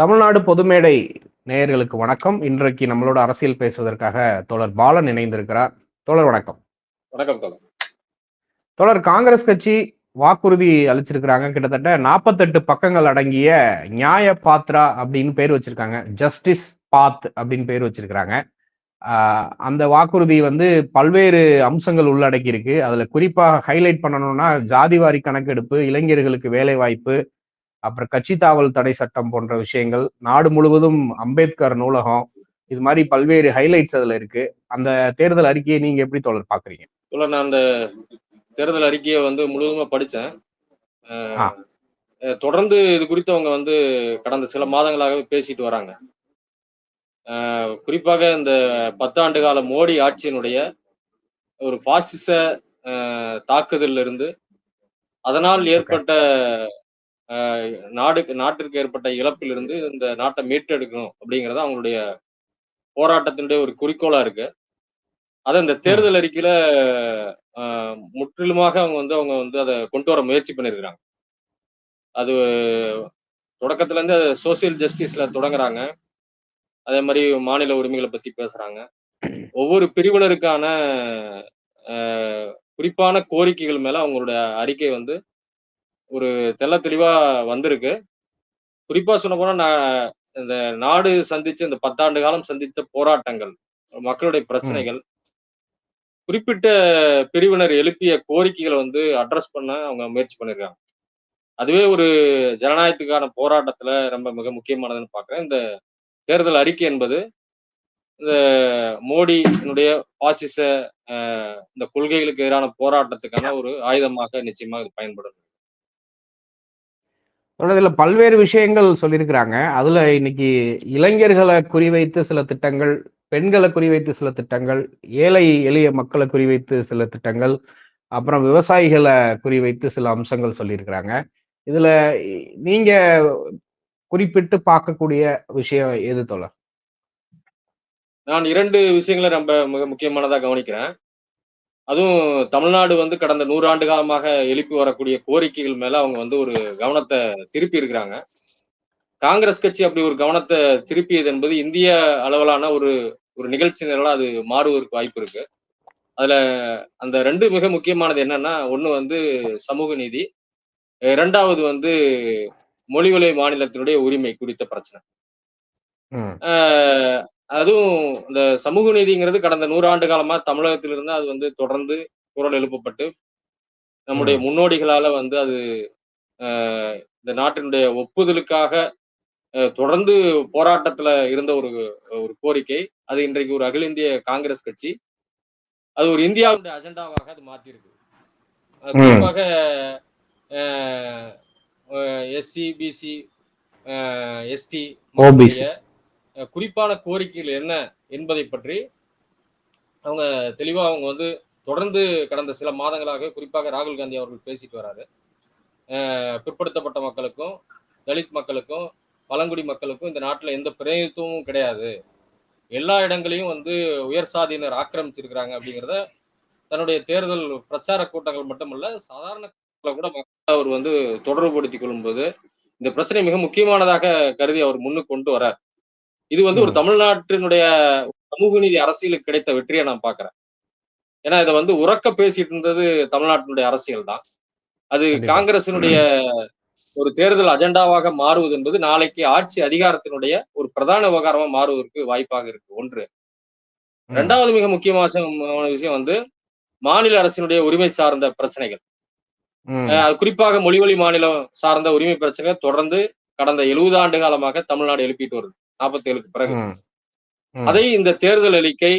தமிழ்நாடு பொதுமேடை நேயர்களுக்கு வணக்கம். இன்றைக்கு நம்மளோட அரசியல் பேசுவதற்காக தோழர் பாலன் இணைந்திருக்கிறார். தோழர் வணக்கம். வணக்கம் தோழர். தோழர் காங்கிரஸ் கட்சி வாக்குறுதி அளிச்சிருக்கிறாங்க. கிட்டத்தட்ட நாற்பத்தெட்டு பக்கங்கள் அடங்கிய நியாய பாத்ரா அப்படின்னு பேர் வச்சிருக்காங்க. ஜஸ்டிஸ் பாத் அப்படின்னு பேர் வச்சிருக்கிறாங்க. அந்த வாக்குறுதி வந்து பல்வேறு அம்சங்கள் உள்ளடக்கி இருக்கு அதுல குறிப்பா ஹைலைட் பண்ணணும்னா ஜாதிவாரி கணக்கெடுப்பு இளைஞர்களுக்கு வேலை வாய்ப்பு அப்புறம் கட்சி தாவல் தடை சட்டம் போன்ற விஷயங்கள் நாடு முழுவதும் அம்பேத்கர் நூலகம் இது மாதிரி பல்வேறு ஹைலைட்ஸ் அதுல இருக்கு. அந்த தேர்தல் அறிக்கையை நீங்க எப்படி தோழர் பாக்குறீங்க நான் அந்த தேர்தல் அறிக்கையை வந்து முழுவதுமா படிச்சேன் தொடர்ந்து இது குறித்து அவங்க வந்து கடந்த சில மாதங்களாகவே பேசிட்டு வராங்க. குறிப்பாக இந்த பத்தாண்டு கால மோடி ஆட்சியினுடைய ஒரு பாசிச தாக்குதல்ல இருந்து அதனால் ஏற்பட்ட நாடு நாட்டிற்கு ஏற்பட்ட இழப்பிலிருந்து இந்த நாட்டை மீட்டெடுக்கணும் அப்படிங்கறது அவங்களுடைய போராட்டத்தினுடைய ஒரு குறிக்கோளா இருக்கு. அதை இந்த தேர்தல் அறிக்கையில முற்றிலுமாக அவங்க வந்து அவங்க வந்து அதை கொண்டு வர முயற்சி பண்ணிருக்கிறாங்க அது தொடக்கத்துல இருந்து சோசியல் ஜஸ்டிஸ்ல தொடங்குறாங்க. அதே மாதிரி மாநில உரிமைகளை பத்தி பேசுறாங்க. ஒவ்வொரு பிரிவினருக்கான குறிப்பான கோரிக்கைகள் மேல அவங்களுடைய அறிக்கை வந்து ஒரு தெள்ள தெளிவா வந்திருக்கு. குறிப்பா சொல்ல போனா நான் இந்த நாடு சந்திச்ச இந்த பத்தாண்டு காலம் சந்தித்த போராட்டங்கள் மக்களுடைய பிரச்சனைகள் குறிப்பிட்ட பிரிவினர் எழுப்பிய கோரிக்கைகளை வந்து அட்ரஸ் பண்ண அவங்க முயற்சி பண்ணிருக்காங்க. அதுவே ஒரு ஜனநாயகத்துக்கான போராட்டத்துல ரொம்ப மிக முக்கியமானதுன்னு பாக்குறேன். இந்த தேர்தல் அறிக்கை என்பது இந்த மோடியினுடைய பாசிச இந்த கொள்கைகளுக்கு எதிரான போராட்டத்துக்கான ஒரு ஆயுதமாக நிச்சயமா இது பயன்படும் இதில் பல்வேறு விஷயங்கள் சொல்லியிருக்கிறாங்க. அதில் இன்னைக்கு இளைஞர்களை குறிவைத்து சில திட்டங்கள் பெண்களை குறிவைத்து சில திட்டங்கள் ஏழை எளிய மக்களை குறிவைத்து சில திட்டங்கள் அப்புறம் விவசாயிகளை குறிவைத்து சில அம்சங்கள் சொல்லியிருக்கிறாங்க. இதுல நீங்கள் நீங்க குறிப்பிட்டு பார்க்கக்கூடிய விஷயம் எது தோழர்? நான் இரண்டு விஷயங்களை ரொம்ப மிக முக்கியமானதாக கவனிக்கிறேன். அதுவும் தமிழ்நாடு வந்து கடந்த நூறாண்டு காலமாக எழுப்பி வரக்கூடிய கோரிக்கைகள் மேல அவங்க வந்து ஒரு கவனத்தை திருப்பி இருக்கிறாங்க. காங்கிரஸ் கட்சி அப்படி ஒரு கவனத்தை திருப்பியது என்பது இந்திய அளவிலான ஒரு ஒரு நிகழ்ச்சி நிரலா அது மாறுவதற்கு வாய்ப்பு இருக்கு. அதுல அந்த ரெண்டு மிக முக்கியமானது என்னன்னா ஒண்ணு வந்து சமூக நீதி இரண்டாவது வந்து மொழிவலை மாநிலத்தினுடைய உரிமை குறித்த பிரச்சனை. அதுவும் இந்த சமூக நீதிங்கிறது கடந்த நூறாண்டு காலமா தமிழகத்திலிருந்து அது வந்து தொடர்ந்து குரல் எழுப்பப்பட்டு நம்முடைய முன்னோடிகளால வந்து அது இந்த நாட்டினுடைய ஒப்புதலுக்காக தொடர்ந்து போராட்டத்துல இருந்த ஒரு ஒரு கோரிக்கை அது இன்றைக்கு ஒரு அகில இந்திய காங்கிரஸ் கட்சி அது ஒரு இந்தியாவுடைய அஜெண்டாவாக அது மாத்திருக்கு. குறிப்பாக எஸ்சி பிசி எஸ்டி OBC. குறிப்பான கோரிக்கைகள் என்ன என்பதை பற்றி அவங்க தெளிவா அவங்க வந்து தொடர்ந்து கடந்த சில மாதங்களாக குறிப்பாக ராகுல் காந்தி அவர்கள் பேசிட்டு வராரு. பிற்படுத்தப்பட்ட மக்களுக்கும் தலித் மக்களுக்கும் பழங்குடி மக்களுக்கும் இந்த நாட்டில் எந்த பிரதிநிதித்துவமும் கிடையாது. எல்லா இடங்களையும் வந்து உயர் சாதியினர் ஆக்கிரமிச்சிருக்கிறாங்க அப்படிங்கிறத தன்னுடைய தேர்தல் பிரச்சார கூட்டங்கள் மட்டுமல்ல சாதாரண கூட மக்கள் அவர் வந்து தொடர்புபடுத்திக் கொள்ளும்போது இந்த பிரச்சனை மிக முக்கியமானதாக கருதி அவர் முன்னுக்கு கொண்டு வரார். இது வந்து ஒரு. தமிழ்நாட்டினுடைய சமூக நீதி அரசியலுக்கு கிடைத்த வெற்றியை நான் பாக்குறேன் ஏன்னா இதை வந்து உறக்க பேசிட்டு இருந்தது தமிழ்நாட்டினுடைய அரசியல் தான். அது. காங்கிரசினுடைய ஒரு தேர்தல் அஜெண்டாவாக மாறுவது என்பது நாளைக்கு ஆட்சி அதிகாரத்தினுடைய ஒரு பிரதான விவகாரமா மாறுவதற்கு வாய்ப்பாக இருக்கு. ஒன்று. ம், இரண்டாவது மிக முக்கியமான விஷயம் வந்து மாநில அரசினுடைய உரிமை சார்ந்த பிரச்சனைகள். குறிப்பாக மொழிவழி மாநிலம் சார்ந்த உரிமை பிரச்சனைகள் தொடர்ந்து கடந்த எழுபது ஆண்டு காலமாக தமிழ்நாடு எழுப்பிட்டு வருது. நாற்பத்தி ஏழுக்கு பிறகு. அதை இந்த தேர்தல் அறிக்கை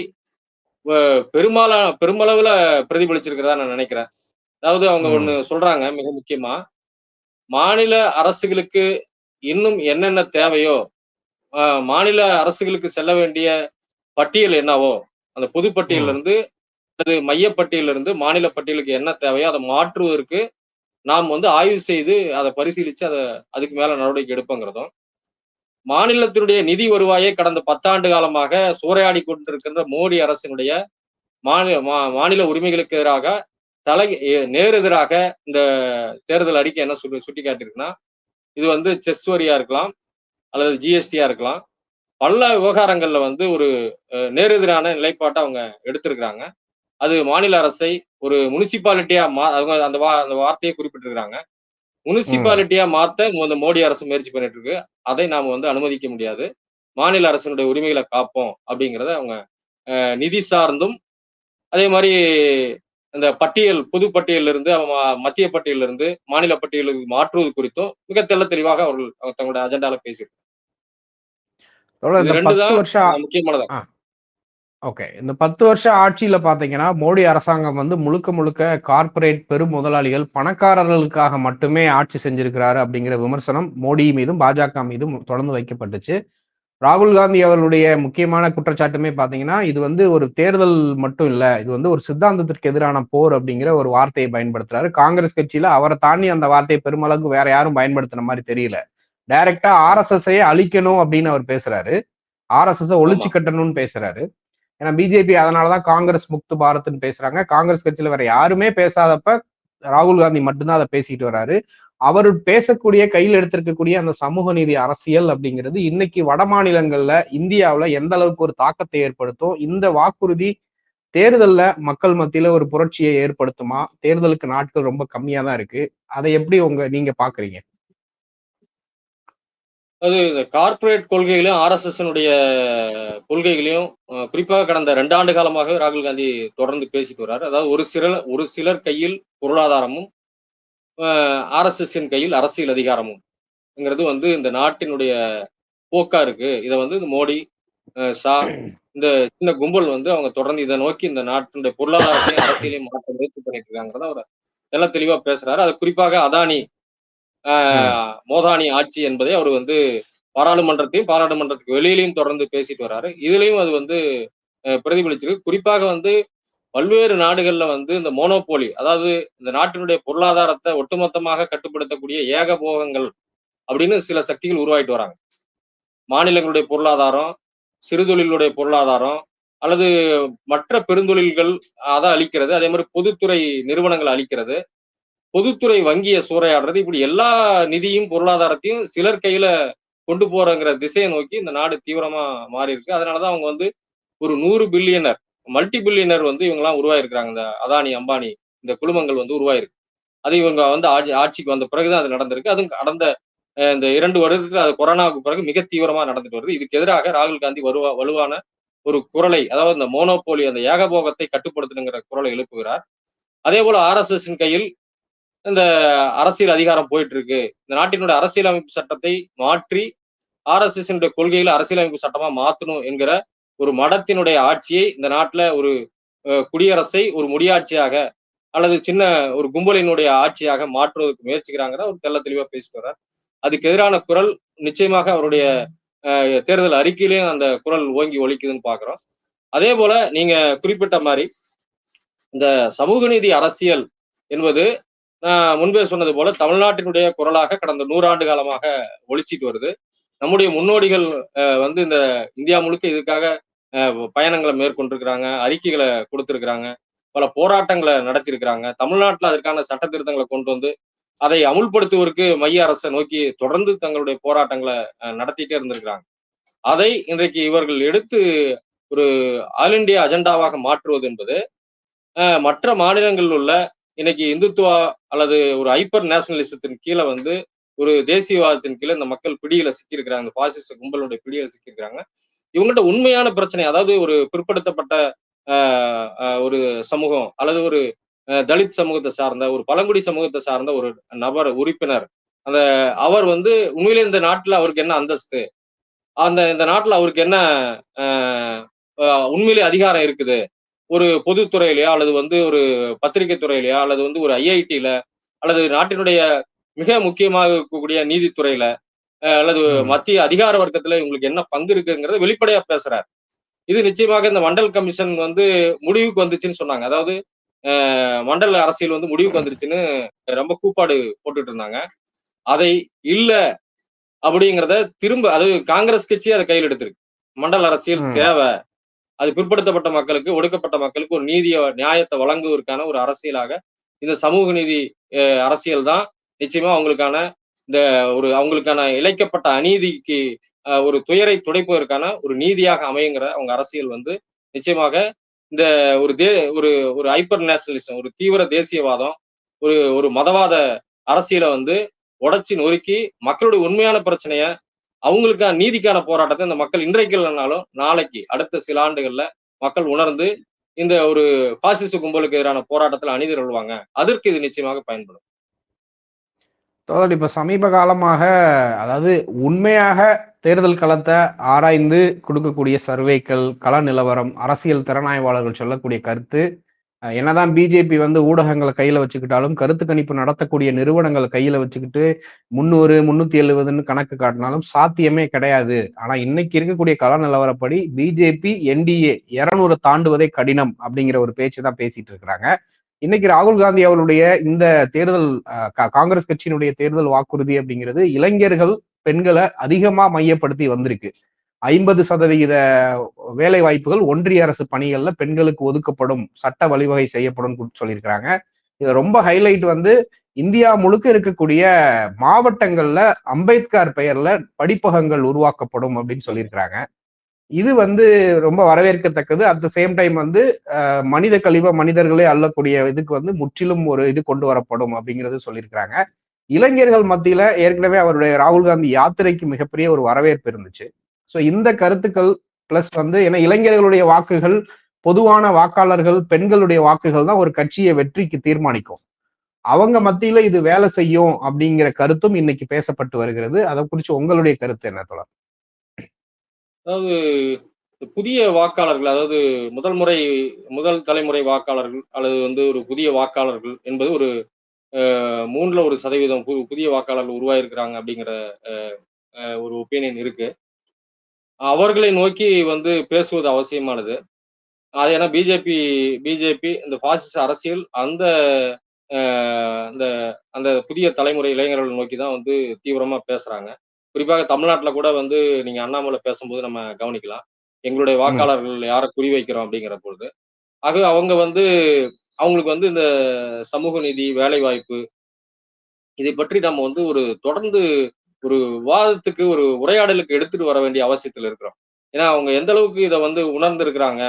பெரும்பாலான பெருமளவுல பிரதிபலிச்சிருக்கிறதா நான் நினைக்கிறேன். அதாவது அவங்க. ஒண்ணு சொல்றாங்க மிக முக்கியமா. மாநில அரசுகளுக்கு இன்னும் என்னென்ன தேவையோ மாநில அரசுகளுக்கு செல்ல வேண்டிய பட்டியல் என்னவோ அந்த பொது பட்டியல்ல இருந்து அது மையப்பட்டியல்ல இருந்து மாநில பட்டியலுக்கு என்ன தேவையோ அதை மாற்றுவதற்கு நாம் வந்து ஆய்வு செய்து அதை பரிசீலிச்சு அதை அதுக்கு மேல நடவடிக்கை எடுப்போங்கிறதும் மாநிலத்தினுடைய நிதி வருவாயை கடந்த பத்தாண்டு காலமாக சூறையாடி கொண்டிருக்கின்ற மோடி அரசினுடைய மாநில மா- மாநில உரிமைகளுக்கு எதிராக தலை நேரெதிராக எதிராக இந்த தேர்தல் அறிக்கை என்ன சொல்லி சுட்டி காட்டியிருக்குன்னா இது வந்து செஸ் வரியா இருக்கலாம் அல்லது ஜிஎஸ்டியா இருக்கலாம் பல விவகாரங்கள்ல வந்து ஒரு நேரெதிரான நிலைப்பாட்டை அவங்க எடுத்திருக்கிறாங்க. அது மாநில அரசை ஒரு முனிசிபாலிட்டியா மா அவங்க அந்த வா அந்த வார்த்தையை குறிப்பிட்டிருக்கிறாங்க. முனிசிபாலிட்டியா மாத்த இந்த மோடி அரசு முயற்சி பண்ணிட்டு இருக்கு அதை நாம வந்து அனுமதிக்க முடியாது. மாநில அரசினுடைய உரிமைகளை காப்போம் அப்படிங்கிறத அவங்க நிதி சார்ந்தும் அதே மாதிரி இந்த பட்டியல் பொது பட்டியலில் இருந்து மத்திய பட்டியலில் இருந்து மாநில பட்டியலுக்கு மாற்றுவது குறித்தும் மிக தெள்ள தெளிவாக அவர்கள் தங்களுடைய அஜெண்டால பேசியிருக்காங்க. ரெண்டு தான் வருஷம் முக்கியமானதா? ஓகே இந்த பத்து வருஷம் ஆட்சியில பாத்தீங்கன்னா மோடி அரசாங்கம் வந்து முழுக்க முழுக்க கார்ப்பரேட் பெரும் முதலாளிகள் பணக்காரர்களுக்காக மட்டுமே ஆட்சி செஞ்சிருக்கிறாரு அப்படிங்கிற விமர்சனம் மோடி மீதும் பாஜக மீதும் தொடர்ந்து வைக்கப்பட்டுச்சு. ராகுல் காந்தி அவர்களுடைய முக்கியமான குற்றச்சாட்டுமே பாத்தீங்கன்னா இது வந்து ஒரு தேர்தல் மட்டும் இல்ல இது வந்து ஒரு சித்தாந்தத்திற்கு எதிரான போர் அப்படிங்கிற ஒரு வார்த்தையை பயன்படுத்துறாரு. காங்கிரஸ் கட்சியில அவரை தாண்டி அந்த வார்த்தையை பெருமளவுக்கு வேற யாரும் பயன்படுத்தின மாதிரி தெரியல. டைரக்டா ஆர்எஸ்எஸ் அழிக்கணும் அப்படின்னு அவர் பேசுறாரு. ஆர்எஸ்எஸ் ஒழிச்சு. கட்டணும்னு பேசுறாரு. ஏன்னா பிஜேபி அதனாலதான் காங்கிரஸ் முக்து பாரத்னு பேசுறாங்க. காங்கிரஸ் கட்சியில வேற யாருமே பேசாதப்ப ராகுல் காந்தி மட்டும்தான் அதை பேசிட்டு வராரு. அவர் பேசக்கூடிய கையில் எடுத்திருக்கக்கூடிய அந்த சமூக நீதி அரசியல் அப்படிங்கிறது இன்னைக்கு வட மாநிலங்கள்ல இந்தியாவில எந்த அளவுக்கு ஒரு தாக்கத்தை ஏற்படுத்தும்? இந்த வாக்குறுதி தேர்தல்ல மக்கள் மத்தியில ஒரு புரட்சியை ஏற்படுத்துமா? தேர்தலுக்கு நாட்கள் ரொம்ப கம்மியா தான் இருக்கு. அதை எப்படி உங்க நீங்க பாக்குறீங்க? அது இந்த கார்ப்பரேட் கொள்கைகளையும் ஆர்எஸ்எஸ்னுடைய கொள்கைகளையும் குறிப்பாக கடந்த ரெண்டு ஆண்டு காலமாக ராகுல் காந்தி தொடர்ந்து பேசிட்டு வர்றாரு. அதாவது ஒரு சிலர் ஒரு சிலர் கையில் பொருளாதாரமும் ஆர்எஸ்எஸ்ஸின் கையில் அரசியல் அதிகாரமும்ங்கிறது வந்து இந்த நாட்டினுடைய போக்கா இருக்கு. இதை வந்து இந்த மோடி சா ஷா இந்த சின்ன கும்பல் வந்து அவங்க தொடர்ந்து இதை நோக்கி இந்த நாட்டினுடைய பொருளாதாரத்தையும் அரசியலையும் மாற்ற முயற்சி பண்ணிட்டு இருக்காங்கிறத அவர் எல்லாம் தெளிவா பேசுறாரு. அது குறிப்பாக அதானி மோதானி ஆட்சி என்பதை அவர் வந்து பாராளுமன்றத்தையும் பாராளுமன்றத்துக்கு வெளியிலையும் தொடர்ந்து பேசிட்டு வர்றாரு இதுலயும் அது வந்து பிரதிபலிச்சிருக்கு. குறிப்பாக வந்து பல்வேறு நாடுகள்ல வந்து இந்த மோனோபோலி அதாவது இந்த நாட்டினுடைய பொருளாதாரத்தை ஒட்டுமொத்தமாக கட்டுப்படுத்தக்கூடிய ஏகபோகங்கள் அப்படின்னு சில சக்திகள் உருவாயிட்டு வராங்க. மாநிலங்களுடைய பொருளாதாரம் சிறுதொழிலுடைய பொருளாதாரம் அல்லது மற்ற பெருந்தொழில்கள் அதை அளிக்கிறது அதே மாதிரி பொதுத்துறை நிறுவனங்களை அளிக்கிறது பொதுத்துறை வங்கியை சூறையாடுறது. இப்படி எல்லா நிதியும் பொருளாதாரத்தையும் சிலர் கையில கொண்டு போறங்கிற திசையை நோக்கி இந்த நாடு தீவிரமா மாறி இருக்கு அதனாலதான் அவங்க வந்து ஒரு நூறு பில்லியனர் மல்டி பில்லியனர் வந்து இவங்கெல்லாம் உருவாயிருக்கிறாங்க. இந்த அதானி அம்பானி இந்த குழுமங்கள் வந்து உருவாயிருக்கு. அது இவங்க வந்து ஆட்சி ஆட்சிக்கு வந்த பிறகுதான் அது நடந்திருக்கு. அதுவும் கடந்த இந்த இரண்டு வருடத்துல அது கொரோனாவுக்கு பிறகு மிக தீவிரமா நடந்துட்டு வருது. இதுக்கு எதிராக ராகுல் காந்தி வருவா வலுவான ஒரு குரலை அதாவது இந்த மோனோபோலி அந்த ஏகபோகத்தை கட்டுப்படுத்தணுங்கிற குரலை எழுப்புகிறார். அதே போல ஆர்எஸ்எஸ் கையில் இந்த அரசியல் அதிகாரம் போயிட்டு இருக்கு இந்த நாட்டினுடைய அரசியலமைப்பு சட்டத்தை மாற்றி ஆர்எஸ்எஸ் கொள்கையில அரசியலமைப்பு சட்டமா மாத்தணும் என்கிற ஒரு மடத்தினுடைய ஆட்சியை இந்த நாட்டுல ஒரு குடியரசை ஒரு முடியாட்சியாக அல்லது சின்ன ஒரு கும்பலினுடைய ஆட்சியாக மாற்றுவதற்கு முயற்சிக்கிறாங்கிற ஒரு தெள்ள தெளிவா பேசிட்டு அதுக்கு எதிரான குரல் நிச்சயமாக அவருடைய தேர்தல் அறிக்கையிலையும் அந்த குரல் ஓங்கி ஒலிக்குதுன்னு பாக்குறோம். அதே போல நீங்க குறிப்பிட்ட மாதிரி இந்த சமூக நீதி அரசியல் என்பது நான் முன்பே சொன்னது போல தமிழ்நாட்டினுடைய குரலாக கடந்த நூறாண்டு காலமாக ஒழிச்சிட்டு வருது. நம்முடைய முன்னோடிகள் வந்து இந்த இந்தியா முழுக்க இதுக்காக பயணங்களை மேற்கொண்டிருக்கிறாங்க அறிக்கைகளை கொடுத்திருக்கிறாங்க பல போராட்டங்களை நடத்தியிருக்கிறாங்க. தமிழ்நாட்டில் அதற்கான சட்ட திருத்தங்களை கொண்டு வந்து அதை அமுல்படுத்துவதற்கு மைய அரசை நோக்கி தொடர்ந்து தங்களுடைய போராட்டங்களை நடத்திட்டே இருந்திருக்கிறாங்க. அதை இன்றைக்கு இவர்கள் எடுத்து ஒரு ஆல் இந்தியா அஜெண்டாவாக மாற்றுவது என்பது மற்ற மாநிலங்களில் உள்ள இன்னைக்கு இந்துத்துவா அல்லது ஒரு ஹைப்பர் நேஷனலிசத்தின் கீழே வந்து ஒரு தேசியவாதத்தின் கீழே இந்த மக்கள் பிடியில சிக்கியிருக்கிறாங்க. இந்த பாசிச கும்பலுடைய பிடியில சிக்கியிருக்கிறாங்க. இவங்ககிட்ட உண்மையான பிரச்சனை அதாவது ஒரு பிற்படுத்தப்பட்ட ஆஹ், ஆஹ், ஒரு சமூகம் அல்லது ஒரு அஹ், தலித் சமூகத்தை சார்ந்த ஒரு பழங்குடி சமூகத்தை சார்ந்த ஒரு நபர் உறுப்பினர் அந்த அவர் வந்து உண்மையிலே இந்த நாட்டில் அவருக்கு என்ன அந்தஸ்து? அந்த இந்த நாட்டில் அவருக்கு என்ன ஆஹ், ஆஹ், உண்மையிலே அதிகாரம் இருக்குது? ஒரு பொதுத்துறையிலயா அல்லது வந்து ஒரு பத்திரிகை துறையிலயா அல்லது வந்து ஒரு ஐஐடியில அல்லது நாட்டினுடைய மிக முக்கியமாக இருக்கக்கூடிய நீதித்துறையில அல்லது. மத்திய அதிகார வர்க்கத்துல இவங்களுக்கு என்ன பங்கு இருக்குங்கிறத வெளிப்படையா பேசுறாரு. இது நிச்சயமாக இந்த மண்டல் கமிஷன் வந்து முடிவுக்கு வந்துச்சுன்னு சொன்னாங்க. அதாவது மண்டல அரசியல் வந்து முடிவுக்கு வந்துருச்சுன்னு ரொம்ப கூப்பாடு போட்டுட்டு இருந்தாங்க. அதை இல்ல அப்படிங்கிறத திரும்ப அது காங்கிரஸ் கட்சி அதை கையில் எடுத்திருக்கு. மண்டல அரசியல். தேவை. அது பிற்படுத்தப்பட்ட மக்களுக்கு ஒடுக்கப்பட்ட மக்களுக்கு ஒரு நீதிய நியாயத்தை வழங்குவதற்கான ஒரு அரசியலாக இந்த சமூக நீதி அரசியல் தான் நிச்சயமா அவங்களுக்கான இந்த ஒரு அவங்களுக்கான இழைக்கப்பட்ட அநீதிக்கு ஒரு துயரை துடைப்பதற்கான ஒரு நீதியாக அமையுங்கிற அவங்க அரசியல் வந்து நிச்சயமாக இந்த ஒரு தே ஒரு ஒரு ஹைப்பர் நேஷனலிசம் ஒரு தீவிர தேசியவாதம் ஒரு ஒரு மதவாத அரசியலை வந்து உடைச்சி நொறுக்கி மக்களுடைய உண்மையான பிரச்சனைய அவங்களுக்கான நீதிக்கான போராட்டத்தை இந்த மக்கள் இன்றைக்கு இல்லைனாலும் நாளைக்கு அடுத்த சில ஆண்டுகள்ல மக்கள் உணர்ந்து இந்த ஒரு பாசிச கும்பலுக்கு எதிரான போராட்டத்தில் அணிதி கொள்வாங்க அதற்கு இது நிச்சயமாக பயன்படும். தோழர் இப்ப சமீப காலமாக அதாவது உண்மையாக தேர்தல் களத்தை ஆராய்ந்து கொடுக்கக்கூடிய சர்வேக்கள் கள நிலவரம் அரசியல் திறனாய்வாளர்கள் சொல்லக்கூடிய கருத்து என்னதான் பிஜேபி வந்து ஊடகங்களை கையில வச்சுக்கிட்டாலும் கருத்து கணிப்பு நடத்தக்கூடிய நிறுவனங்களை கையில வச்சுக்கிட்டு முன்னூறு முன்னூத்தி எழுபதுன்னு கணக்கு காட்டினாலும் சாத்தியமே கிடையாது. ஆனா இன்னைக்கு இருக்கக்கூடிய கள நிலவரப்படி பிஜேபி என்டிஏ இருநூறு தாண்டுவதே கடினம் அப்படிங்கிற ஒரு பேச்சு தான் பேசிட்டு இருக்கிறாங்க. இன்னைக்கு ராகுல் காந்தி அவருடைய இந்த தேர்தல் கா- காங்கிரஸ் கட்சியினுடைய தேர்தல் வாக்குறுதி அப்படிங்கிறது இளைஞர்கள் பெண்களை அதிகமா மையப்படுத்தி வந்திருக்கு. ஐம்பது சதவிகித வேலை வாய்ப்புகள் ஒன்றிய அரசு பணிகள்ல பெண்களுக்கு ஒதுக்கப்படும் சட்ட வழிவகை செய்யப்படும் சொல்லியிருக்கிறாங்க. இது ரொம்ப ஹைலைட் வந்து இந்தியா முழுக்க இருக்கக்கூடிய மாவட்டங்கள்ல அம்பேத்கர் பெயர்ல படிப்பகங்கள் உருவாக்கப்படும் அப்படின்னு சொல்லியிருக்கிறாங்க. இது வந்து ரொம்ப வரவேற்கத்தக்கது. அட் த சேம் டைம் வந்து மனித கழிவ மனிதர்களே அள்ளக்கூடிய இதுக்கு வந்து முற்றிலும் ஒரு இது கொண்டு வரப்படும் அப்படிங்கிறது சொல்லியிருக்கிறாங்க. இளைஞர்கள் மத்தியில ஏற்கனவே அவருடைய ராகுல் காந்தி யாத்திரைக்கு மிகப்பெரிய ஒரு வரவேற்பு இருந்துச்சு. ஸோ இந்த கருத்துக்கள் பிளஸ் வந்து ஏன்னா இளைஞர்களுடைய வாக்குகள் பொதுவான வாக்காளர்கள் பெண்களுடைய வாக்குகள் தான் ஒரு கட்சியை வெற்றிக்கு தீர்மானிக்கும். அவங்க மத்தியில இது வேலை செய்யும் அப்படிங்கிற கருத்தும் இன்னைக்கு பேசப்பட்டு வருகிறது. அதை குறிச்சு உங்களுடைய கருத்து என்ன தொடர் அதாவது புதிய வாக்காளர்கள் அதாவது முதல் முறை முதல் தலைமுறை வாக்காளர்கள் அல்லது வந்து ஒரு புதிய வாக்காளர்கள் என்பது ஒரு அஹ், மூணுல ஒரு சதவீதம் பு- புதிய வாக்காளர்கள் உருவாயிருக்கிறாங்க அப்படிங்கிற அஹ், ஒரு ஒப்பீனியன் இருக்கு. அவர்களை நோக்கி வந்து பேசுவது அவசியமானது. அது ஏன்னா பிஜேபி பிஜேபி இந்த பாசிச அரசியல் அந்த அந்த அந்த புதிய தலைமுறை இளைஞர்கள் நோக்கி தான் வந்து தீவிரமா பேசுறாங்க. குறிப்பாக தமிழ்நாட்டுல கூட வந்து நீங்க அண்ணாமலை பேசும்போது நம்ம கவனிக்கலாம். எங்களுடைய வாக்காளர்கள் யாரை குறி வைக்கிறோம் அப்படிங்கிற பொழுது. ஆகவே அவங்க வந்து அவங்களுக்கு வந்து இந்த சமூக நீதி வேலை வாய்ப்பு இதை பற்றி நம்ம வந்து ஒரு தொடர்ந்து ஒரு விவாதத்துக்கு ஒரு உரையாடலுக்கு எடுத்துட்டு வர வேண்டிய அவசியத்துல இருக்கிறோம். ஏன்னா அவங்க எந்த அளவுக்கு இதை வந்து உணர்ந்திருக்கிறாங்க?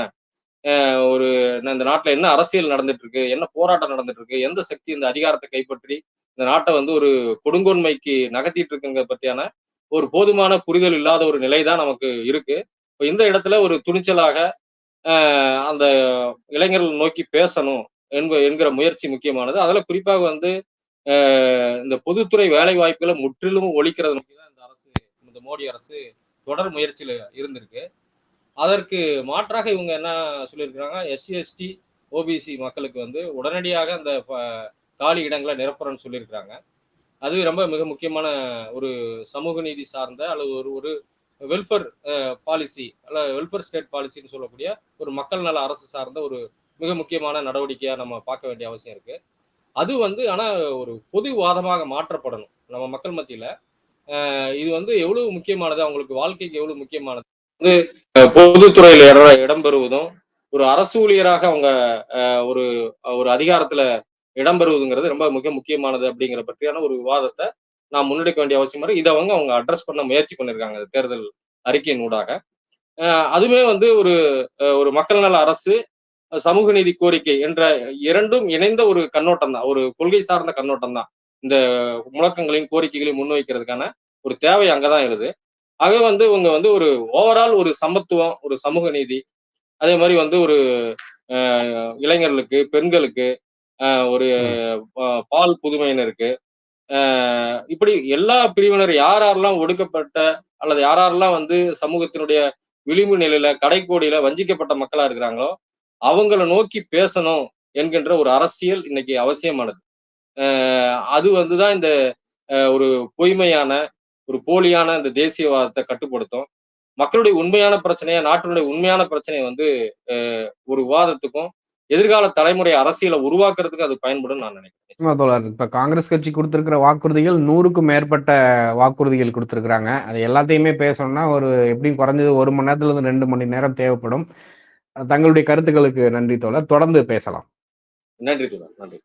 ஒரு என்ன இந்த நாட்டுல என்ன அரசியல் நடந்துட்டு இருக்கு என்ன போராட்டம் நடந்துட்டு இருக்கு எந்த சக்தி இந்த அதிகாரத்தை கைப்பற்றி இந்த நாட்டை வந்து ஒரு கொடுங்கோன்மைக்கு நகர்த்திட்டு இருக்குங்க பத்தியான ஒரு போதுமான புரிதல் இல்லாத ஒரு நிலை தான் நமக்கு இருக்கு. இப்போ இந்த இடத்துல ஒரு துணிச்சலாக அந்த இளைஞர்கள் நோக்கி பேசணும் என்கிற முயற்சி முக்கியமானது. அதுல குறிப்பாக வந்து இந்த பொதுத்துறை வேலை வாய்ப்புகளை முற்றிலும் ஒழிக்கிறது நோக்கி தான் இந்த அரசு இந்த மோடி அரசு தொடர் முயற்சியில இருந்திருக்கு. அதற்கு மாற்றாக இவங்க என்ன சொல்லியிருக்கிறாங்க எஸ்சி எஸ்டி ஓபிசி மக்களுக்கு வந்து உடனடியாக அந்த காலி இடங்களை நிரப்புறன்னு சொல்லியிருக்கிறாங்க. அது ரொம்ப மிக முக்கியமான ஒரு சமூக நீதி சார்ந்த அல்லது ஒரு ஒரு வெல்ஃபேர் பாலிசி அல்ல வெல்ஃபேர் ஸ்டேட் பாலிசின்னு சொல்லக்கூடிய ஒரு மக்கள் நல அரசு சார்ந்த ஒரு மிக முக்கியமான நடவடிக்கையாக நம்ம பார்க்க வேண்டிய அவசியம் இருக்குது அது வந்து ஆனா ஒரு பொது வாதமாக மாற்றப்படணும். நம்ம மக்கள் மத்தியில. இது வந்து எவ்வளவு முக்கியமானது? அவங்களுக்கு வாழ்க்கைக்கு எவ்வளவு முக்கியமானது? வந்து பொதுத்துறையில் பொதுத்துறையில இடம்பெறுவதும் ஒரு அரசு ஊழியராக அவங்க ஒரு ஒரு அதிகாரத்துல இடம்பெறுவதுங்கிறது ரொம்ப மிக முக்கியமானது அப்படிங்கிற பற்றியான ஒரு விவாதத்தை நான் முன்னெடுக்க வேண்டிய அவசியம் இருக்கு. இதை அவங்க அவங்க அட்ரஸ் பண்ண முயற்சி பண்ணியிருக்காங்க. தேர்தல் அறிக்கையின் ஊடாக. அதுவுமே வந்து ஒரு ஒரு மக்கள் நல அரசு சமூக நீதி கோரிக்கை என்ற இரண்டும் இணைந்த ஒரு கண்ணோட்டம் தான். ஒரு கொள்கை சார்ந்த கண்ணோட்டம் தான். இந்த முழக்கங்களையும் கோரிக்கைகளையும் முன்வைக்கிறதுக்கான ஒரு தேவை அங்கதான் இருக்குது ஆகவே வந்து இவங்க வந்து ஒரு ஓவரால் ஒரு சமத்துவம் ஒரு சமூக நீதி அதே மாதிரி வந்து ஒரு இளைஞர்களுக்கு பெண்களுக்கு ஒரு பால் புதுமையினருக்கு இப்படி எல்லா பிரிவினர் யார் யாரெல்லாம் ஒடுக்கப்பட்ட அல்லது யார் யாரெல்லாம் வந்து சமூகத்தினுடைய விளிம்பு நிலையில கடைக்கோடியில வஞ்சிக்கப்பட்ட மக்களா இருக்கிறாங்களோ அவங்கள நோக்கி பேசணும் என்கின்ற ஒரு அரசியல் இன்னைக்கு அவசியமானது. அஹ், அது வந்துதான் இந்த ஒரு பொய்மையான ஒரு போலியான இந்த தேசியவாதத்தை கட்டுப்படுத்தும். மக்களுடைய உண்மையான பிரச்சனையை நாட்டினுடைய உண்மையான பிரச்சனையை வந்து ஒரு விவாதத்துக்கும் எதிர்கால தலைமுறை அரசியலை உருவாக்குறதுக்கு அது பயன்படும் நான் நினைக்கிறேன். இப்ப காங்கிரஸ் கட்சி கொடுத்திருக்கிற வாக்குறுதிகள் நூறுக்கும் மேற்பட்ட வாக்குறுதிகள் கொடுத்திருக்கிறாங்க. அது எல்லாத்தையுமே பேசணும்னா ஒரு எப்படியும் குறைஞ்சது ஒரு மணி நேரத்துல இருந்து ரெண்டு மணி நேரம் தேவைப்படும். தங்களுடைய கருத்துக்களுக்கு நன்றி தோழர். தொடர்ந்து பேசலாம். நன்றி தோழர் நன்றி.